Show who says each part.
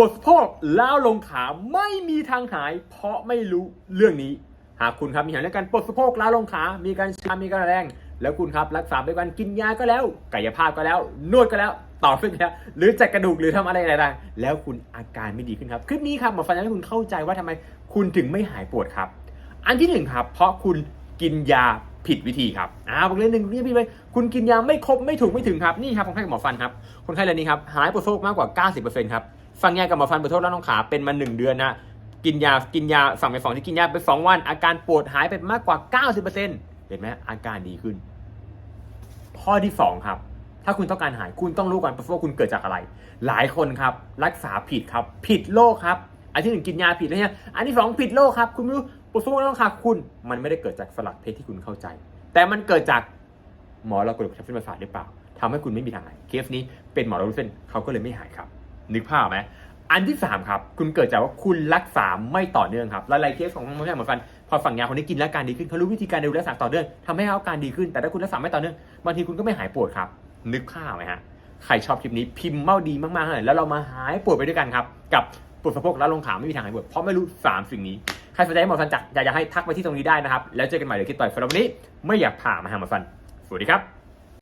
Speaker 1: ปวดสะโพกล้าวลงขาไม่มีทางหาย เพราะไม่รู้เรื่องนี้ หากคุณครับมีปัญหาเรื่องการปวดสะโพกล้าวลงขา มีการชา มีการแรง แล้วคุณครับรักษาด้วยการกินยาก็แล้ว กายภาพก็แล้ว นวดก็แล้ว ต่อขึ้นแล้ว หรือจัดกระดูกหรือทำอะไรอะไรๆแล้วคุณอาการไม่ดีขึ้นครับ คลิปนี้ครับหมอฟันจะให้คุณเข้าใจว่าทำไมคุณถึงไม่หายปวดครับ อันที่หนึ่งครับ เพราะคุณกินยาผิดวิธีครับ อ่าบอกเลยหนึ่งนี่พี่ไปคุณกินยาไม่ครบไม่ถูกไม่ถึงครับ นี่ครับคนไข้กับหมอฟันครับ คนไข้รายนี้ครับหายปวดสะโพกมากกว่า 90%ครับ ฟังยากับหมอฟันปวดสะโพกแล้วน้องขาเป็นมาหนึ่งเดือนนะกินยากินยาสั่งไปสองที่กินยาไปสองวัน อาการปวดหายไปมากกว่า 90%เห็นไหมอาการดีขึ้น ข้อที่สองครับ ถ้าคุณต้องการหายคุณต้องรู้ก่อนว่าคุณเกิดจากอะไร หลายคนครับ รักษาผิดครับ ผิดโรคครับอันที่หนึ่งกินยาผิดแล้วเนี่ยอันที่สองผิดโรคครับคุณไม่รู้ปวดสะโพกแล้วขาคุณ มันไม่ได้เกิดจากสลักเพชรที่คุณเข้าใจ แต่มันเกิดจากหมอเระกระดูกทับเส้นประสาทหรือเปล่าทำให้คุณไม่มีทางหายเคสนี้เป็นหมอเระดูกเส้นเขาก็เลยไม่หายครับ นึกภาพไหมอันที่สามครับ คุณเกิดจากว่าคุณรักษาไม่ต่อเนื่องครับหลายๆเคสของหมอแพทย์หมอฟันพอฝั่งยาคนนี้กินแล้วอาการดีขึ้นเขารู้วิธีการดูแลรักษาต่อเนื่องทำให้เขาอาการดีขึ้น แต่ถ้าคุณรักษาไม่ต่อเนื่องบางทีคุณก็ไม่หายปวดครับ นึกภาพไหมฮะใครชอบคลิปนี้พิมพ์เมาดีมากๆเลยแล้วเรามาหายปวดไปด้วยกันครับกับปวดสะโพกแล้วลงขาไม่มีทางหายปวดเพราะไม่รู้3สิ่งนี้ใครสนใจให้หมอฟันจักอยากจะให้ทักไปที่ตรงนี้ได้นะครับแล้วเจอกันใหม่เดี๋ยวคลิปต่อไปสำหรับวันนี้ไม่อยากผ่ามาหาหมอฟันสวัสดีครับ